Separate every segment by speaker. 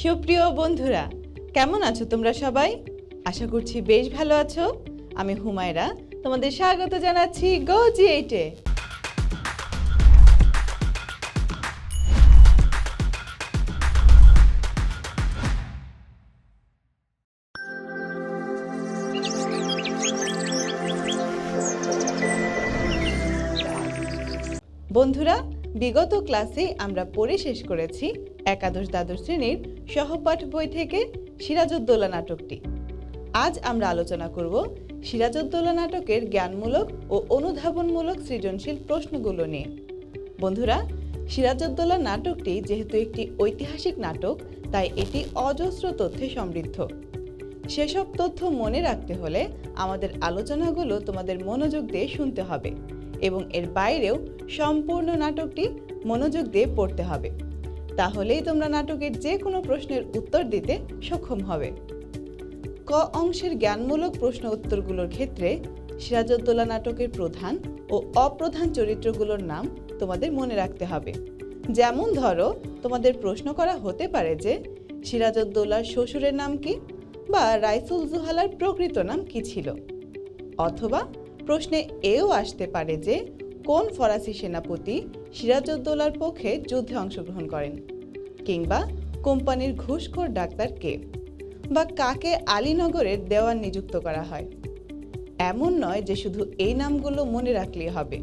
Speaker 1: সুপ্রিয় বন্ধুরা, কেমন আছো তোমরা সবাই? আশা করছি বেশ ভালো আছো। আমি হুমায়রা, তোমাদের স্বাগত জানাচ্ছি গো জি এইটে বন্ধুরা, বিগত ক্লাসে আমরা পড়ে শেষ করেছি একাদশ দ্বাদশ শ্রেণির সহপাঠ বই থেকে সিরাজউদ্দৌলা নাটকটি। আজ আমরা আলোচনা করব সিরাজউদ্দৌলা নাটকের জ্ঞানমূলক ও অনুধাবনমূলক সৃজনশীল প্রশ্নগুলো নিয়ে। বন্ধুরা, সিরাজউদ্দৌলা নাটকটি যেহেতু একটি ঐতিহাসিক নাটক, তাই এটি অজস্র তথ্যে সমৃদ্ধ। সেসব তথ্য মনে রাখতে হলে আমাদের আলোচনাগুলো তোমাদের মনোযোগ দিয়ে শুনতে হবে এবং এর বাইরেও সম্পূর্ণ নাটকটি মনোযোগ দিয়ে পড়তে হবে। তাহলেই তোমরা নাটকের যে কোনো প্রশ্নের উত্তর দিতে সক্ষম হবে। ক অংশের জ্ঞানমূলক প্রশ্ন উত্তরগুলোর ক্ষেত্রে সিরাজউদ্দৌলা নাটকের প্রধান ও অপ্রধান চরিত্রগুলোর নাম তোমাদের মনে রাখতে হবে। যেমন ধরো, তোমাদের প্রশ্ন করা হতে পারে যে, সিরাজউদ্দৌলার শ্বশুরের নাম কি বা রাইসুল জুহালার প্রকৃত নাম কি ছিল? অথবা প্রশ্নে এও আসতে পারে যে, কোন ফরাসি সেনাপতি সিরাজউদ্দৌলার পক্ষে যুদ্ধে অংশগ্রহণ করেন? কিংবা কোম্পানির ঘুষখোর ডাক্তার কে বা কাকে আলীনগরের দেওয়ান নিযুক্ত করা হয়। এমন নয় যে শুধু এই নামগুলো মনে রাখলেই হবে।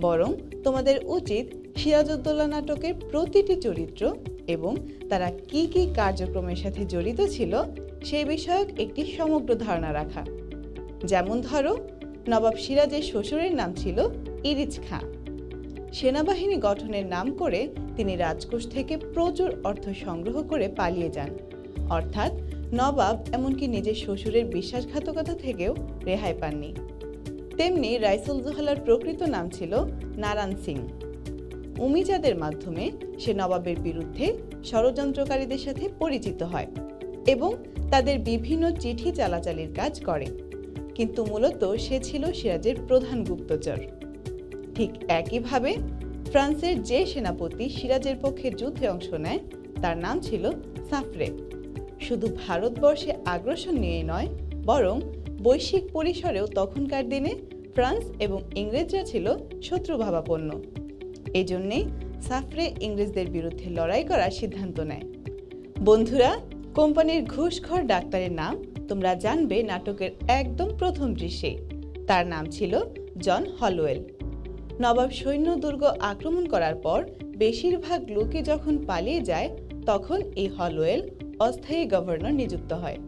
Speaker 1: বরং তোমাদের উচিত সিরাজউদ্দৌলা নাটকের প্রতিটি চরিত্র এবং তারা কি কি কার্যক্রমের সাথে জড়িত ছিল সেই বিষয়ক একটি সমগ্র ধারণা রাখা। যেমন ধরো, নবাব সিরাজের শ্বশুরের নাম ছিল ইরিজ খাঁ। সেনাবাহিনী গঠনের নাম করে তিনি রাজকোষ থেকে প্রচুর অর্থ সংগ্রহ করে পালিয়ে যান। অর্থাৎ নবাব এমনকি নিজের শ্বশুরের বিশ্বাসঘাতকতা থেকেও রেহাই পাননি। তেমনি রাইসুল জোহালার প্রকৃত নাম ছিল নারায়ণ সিং। উমিজাদের মাধ্যমে সে নবাবের বিরুদ্ধে ষড়যন্ত্রকারীদের সাথে পরিচিত হয় এবং তাদের বিভিন্ন চিঠি চালাচালির কাজ করে। কিন্তু মূলত সে ছিল সিরাজের প্রধান গুপ্তচর। ঠিক একইভাবে ফ্রান্সের যে সেনাপতি সিরাজের পক্ষে যুদ্ধে অংশ নেয়, তার নাম ছিল সাফরে। শুধু ভারতবর্ষে আগ্রাসন নিয়ে নয়, বরং বৈশ্বিক পরিসরেও তখনকার দিনে ফ্রান্স এবং ইংরেজরা ছিল শত্রুভাবাপন্ন। এই জন্যেই সাফরে ইংরেজদের বিরুদ্ধে লড়াই করার সিদ্ধান্ত নেয়। বন্ধুরা, কোম্পানির ঘুষখোর ডাক্তারের নাম তোমরা জানবে নাটকের একদম প্রথম দৃশ্যে। তার নাম ছিল জন হলওয়েল। নবাব সৈন্য দুর্গ আক্রমণ করার পর বেশিরভাগ লোকে যখন পালিয়ে যায়, তখন এই হলওয়েল অস্থায়ী গভর্নর নিযুক্ত হয়।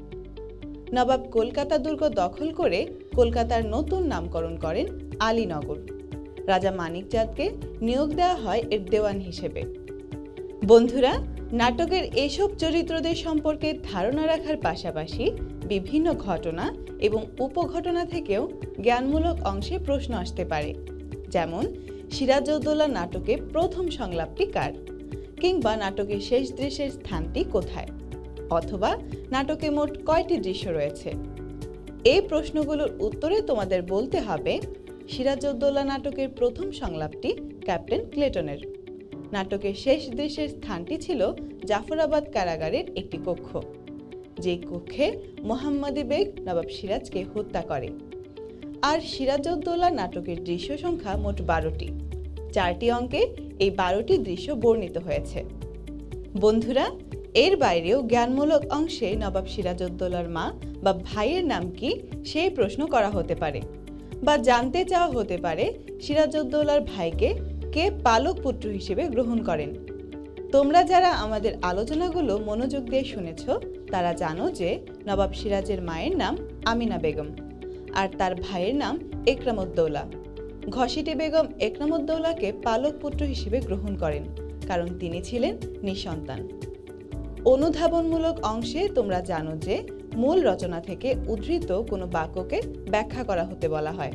Speaker 1: নবাব কলকাতা দুর্গ দখল করে কলকাতার নতুন নামকরণ করেন আলীনগর। রাজা মানিকচাঁদকে নিয়োগ দেওয়া হয় এর দেওয়ান হিসেবে। বন্ধুরা, নাটকের এসব চরিত্রদের সম্পর্কে ধারণা রাখার পাশাপাশি বিভিন্ন ঘটনা এবং উপঘটনা থেকেও জ্ঞানমূলক অংশে প্রশ্ন আসতে পারে। যেমন সিরাজউদ্দৌলা নাটকে প্রথম সংলাপটি কার? কিংবা নাটকের শেষ দৃশ্যের স্থানটি কোথায়? অথবা নাটকে মোট কয়টি দৃশ্য রয়েছে? এই প্রশ্নগুলোর উত্তরে তোমাদের বলতে হবে, সিরাজউদ্দৌলা নাটকের প্রথম সংলাপটি ক্যাপ্টেন ক্লেটনের। নাটকের শেষ দৃশ্যের স্থানটি ছিল জাফরাবাদ কারাগারের একটি কক্ষ, যে কক্ষে মোহাম্মদী বেগ নবাব সিরাজকে হত্যা করে। আর সিরাজউদ্দৌলা নাটকের দৃশ্য সংখ্যা মোট বারোটি। চারটি অঙ্কে এই বারোটি দৃশ্য বর্ণিত হয়েছে। বন্ধুরা, এর বাইরেও জ্ঞানমূলক অংশে নবাব সিরাজউদ্দৌলার মা বা ভাইয়ের নাম কি সেই প্রশ্ন করা হতে পারে বা জানতে চাওয়া হতে পারে সিরাজউদ্দৌলার ভাইকে কে পালক পুত্র হিসেবে গ্রহণ করেন। তোমরা যারা আমাদের আলোচনাগুলো মনোযোগ দিয়ে শুনেছ, তারা জানো যে নবাব সিরাজের মায়ের নাম আমিনা বেগম। আর তার ভাইয়ের নাম একরামুদ্দৌলা। ঘসিটি বেগম একরামুদ্দৌলাকে পালক পুত্র হিসেবে গ্রহণ করেন, কারণ তিনি ছিলেন নিঃসন্তান। অনুধাবনমূলক অংশে তোমরা জানো যে, মূল রচনা থেকে উদ্ধৃত কোনো বাক্যকে ব্যাখ্যা করা হতে বলা হয়,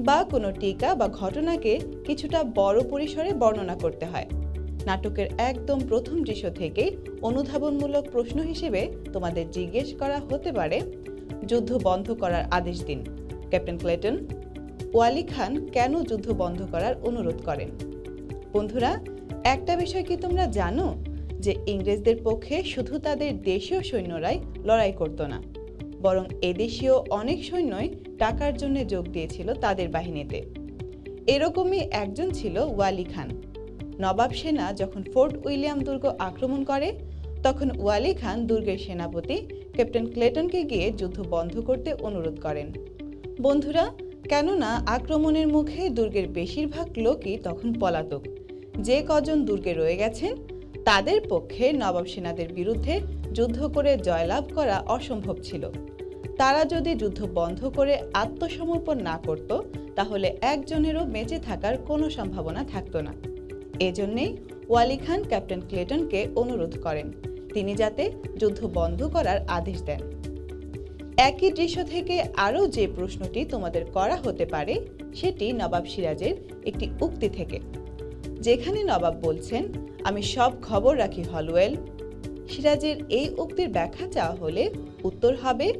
Speaker 1: বা কোনো টিকা বা ঘটনাকে কিছুটা বড় পরিসরে বর্ণনা করতে হয়। নাটকের একদম প্রথম দৃশ্য থেকেই অনুধাবনমূলক প্রশ্ন হিসেবে তোমাদের জিজ্ঞেস করা হতে পারে যুদ্ধ বন্ধ করার আদেশ দিন। ক্যাপ্টেন ক্লেটন, ওয়ালি খান কেন যুদ্ধ বন্ধ করার অনুরোধ করেন? বন্ধুরা, একটা বিষয় কি তোমরা জানো? যে ইংরেজদের পক্ষে শুধু তাদের দেশীয় সৈন্যরাই লড়াই করত না, বরং এদেশীয় অনেক সৈন্যই টাকার জন্য যোগ দিয়েছিল তাদের বাহিনীতে। এরকমই একজন ছিল ওয়ালি খান। নবাব সেনা যখন ফোর্ট উইলিয়াম দুর্গ আক্রমণ করে, তখন ওয়ালি খান দুর্গের সেনাপতি ক্যাপ্টেন ক্লেটনকে গিয়ে যুদ্ধ বন্ধ করতে অনুরোধ করেন। বন্ধুরা, কেননা আক্রমণের মুখে দুর্গের বেশিরভাগ লোকই তখন পলাতক। যে কজন দুর্গে রয়ে গেছেন, তাদের পক্ষে নবাব সেনাদের বিরুদ্ধে যুদ্ধ করে জয়লাভ করা অসম্ভব ছিল। তারা যদি যুদ্ধ বন্ধ করে আত্মসমর্পণ না করত, তাহলে একজনেরও বেঁচে থাকার কোনো সম্ভাবনা থাকতো না। এজন্যেই ওয়ালি খান ক্যাপ্টেন ক্লেটনকে অনুরোধ করেন। তিনি যাতে যুদ্ধ বন্ধ করার আদেশ দেন। একই দৃশ্য থেকে আরও যে প্রশ্নটি তোমাদের করা হতে পারে, সেটি নবাব সিরাজের একটি উক্তি থেকে। যেখানে নবাব বলছেন, আমি সব খবর রাখি হলওয়েল। সিরাজের এই উক্তির ব্যাখ্যা চাওয়া হলে উত্তর হবে,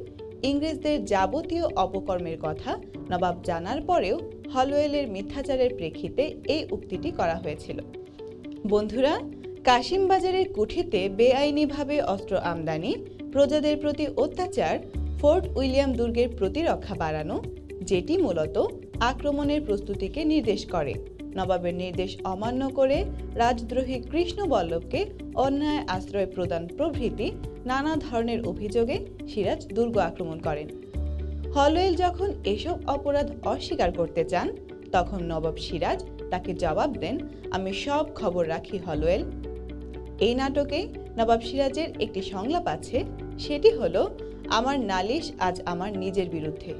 Speaker 1: ইংরেজদের যাবতীয় অপকর্মের কথা নবাব জানার পরেও হলওয়েলের মিথ্যাচারের প্রেক্ষিতে এই উক্তিটি করা হয়েছিল। বন্ধুরা কাশিমবাজারের কুঠিতে বেআইনিভাবে অস্ত্র আমদানি, প্রজাদের প্রতি অত্যাচার, ফোর্ট উইলিয়াম দুর্গের প্রতিরক্ষা বাড়ানো, যেটি মূলত আক্রমণের প্রস্তুতিকে নির্দেশ করে। নবাবের নির্দেশ অমান্য করে রাজদ্রোহী কৃষ্ণবল্লভকে অন্যায় আশ্রয় প্রদান প্রভৃতি নানা ধরনের অভিযোগে সিরাজ দুর্গ আক্রমণ করেন। হলওয়েল যখন এসব অপরাধ অস্বীকার করতে চান, তখন নবাব সিরাজ তাকে জবাব দেন, আমি সব খবর রাখি হলওয়েল এই নাটকে নবাব সিরাজের একটি সংলাপ আছে, সেটি হলো, আমার নালিশ আজ আমার নিজের বিরুদ্ধে।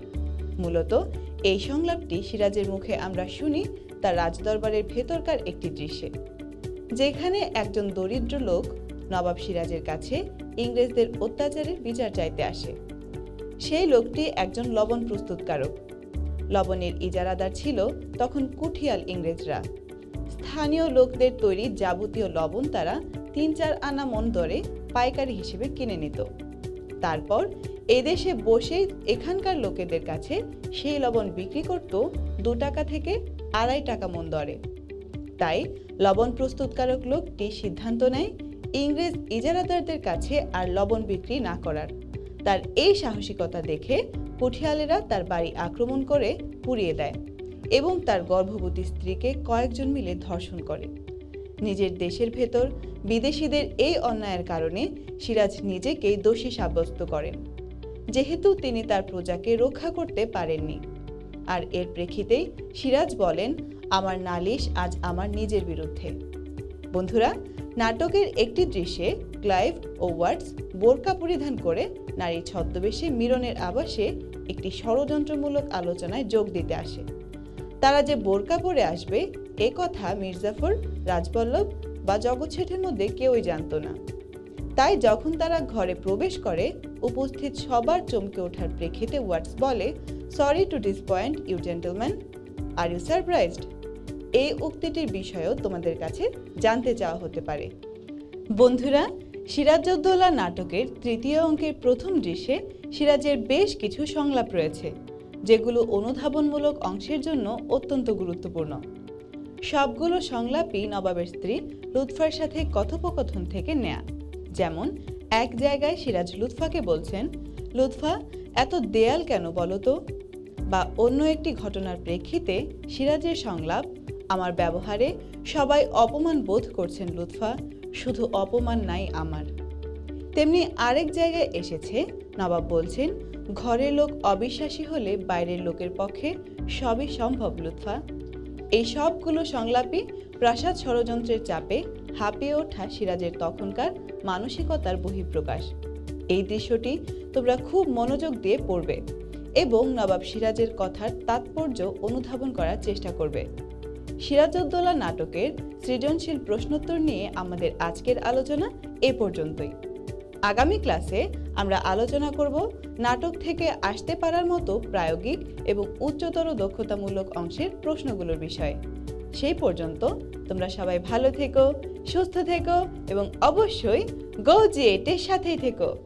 Speaker 1: মূলত, এই সংলাপটি সিরাজের মুখে আমরা শুনি তার রাজদরবারের ভেতরকার একটি দৃশ্যে, যেখানে একজন দরিদ্র লোক নবাব সিরাজের কাছে ইংরেজদের অত্যাচারের বিচার চাইতে আসে। সেই লোকটি একজন লবণ প্রস্তুতকারক। লবণের ইজারাদার ছিল তখন কুঠিয়াল ইংরেজরা। স্থানীয় লোকদের তৈরি যাবতীয় লবণ তারা তিন চার আনা মন দরে পাইকারি হিসেবে কিনে নিত। তারপর এদেশে বসে এখানকার লোকেদের কাছে সেই লবণ বিক্রি করত দু টাকা থেকে আড়াই টাকা মন দরে। তাই লবণ প্রস্তুতকারক লোকটি সিদ্ধান্ত নেয় ইংরেজ ইজারাদারদের কাছে আর লবণ বিক্রি না করার। তার এই সাহসিকতা দেখে পুঠিয়ালেরা তার বাড়ি আক্রমণ করে পুড়িয়ে দেয় এবং তার গর্ভবতী স্ত্রীকে কয়েকজন মিলে ধর্ষণ করে। নিজের দেশের ভেতর বিদেশিদের এই অন্যায়ের কারণে সিরাজ নিজেকেই দোষী সাব্যস্ত করেন। যেহেতু তিনি তার প্রজাকে রক্ষা করতে পারেননি। আর এর প্রেক্ষিতেই সিরাজ বলেন, আমার নালিশ আজ আমার নিজের বিরুদ্ধে। বন্ধুরা, নাটকের একটি দৃশ্যে ক্লাইভ ও ওয়ার্ডস বোরকা পরিধান করে নারী ছদ্মবেশে মিলনের আবাসে একটি ষড়যন্ত্রমূলক আলোচনায় যোগ দিতে আসে। তারা যে বোরকা পরে আসবে, এ কথা মির্জাফর, রাজবল্লভ বা জগৎ শেঠের মধ্যে কেউই জানতো না। তাই যখন তারা ঘরে প্রবেশ করে, উপস্থিত সবার চমকে ওঠার প্রেক্ষিতে ওয়ার্ডস বলে sorry to disappoint you gentleman are you surprised এই উক্তিটির বিষয়েও তোমাদের কাছে জানতে চাওয়া হতে পারে। বন্ধুরা সিরাজউদ্দৌলা নাটকের তৃতীয় অঙ্কের প্রথম দৃশ্যে সিরাজের বেশ কিছু সংলাপ রয়েছে। যেগুলো অনুধাবনমূলক অংশের জন্য অত্যন্ত গুরুত্বপূর্ণ। সবগুলো সংলাপই নবাবের স্ত্রী লুৎফার সাথে কথোপকথন থেকে নেয়া। যেমন, এক জায়গায় সিরাজ লুৎফাকে বলছেন, লুৎফা, এত দেয়াল কেন বলো তো? বা অন্য একটি ঘটনার প্রেক্ষিতে সিরাজের সংলাপ, আমার ব্যবহারে সবাই অপমান বোধ করছেন লুৎফা, শুধু অপমান নাই আমার। তেমনি আরেক জায়গায় এসেছে, নবাব বলছেন ঘরের লোক অবিশ্বাসী হলে বাইরের লোকের পক্ষে সবই সম্ভব, লুৎফা। এই সবগুলো সংলাপই প্রাসাদ ষড়যন্ত্রের চাপে হাঁপিয়ে ওঠা সিরাজের তখনকার মানসিকতার বহিঃপ্রকাশ। এই দৃশ্যটি তোমরা খুব মনোযোগ দিয়ে পড়বে এবং নবাব সিরাজের কথার তাৎপর্য অনুধাবন করার চেষ্টা করবে। সিরাজউদ্দৌলা নাটকের সৃজনশীল প্রশ্নোত্তর নিয়ে আমাদের আজকের আলোচনা এ পর্যন্তই। আগামী ক্লাসে আমরা আলোচনা করব নাটক থেকে আসতে পারার মতো প্রায়োগিক এবং উচ্চতর দক্ষতামূলক অংশের প্রশ্নগুলোর বিষয়ে। সেই পর্যন্ত তোমরা সবাই ভালো থেকো, সুস্থ থেকো এবং অবশ্যই গো জিএটের সাথেই থেকো।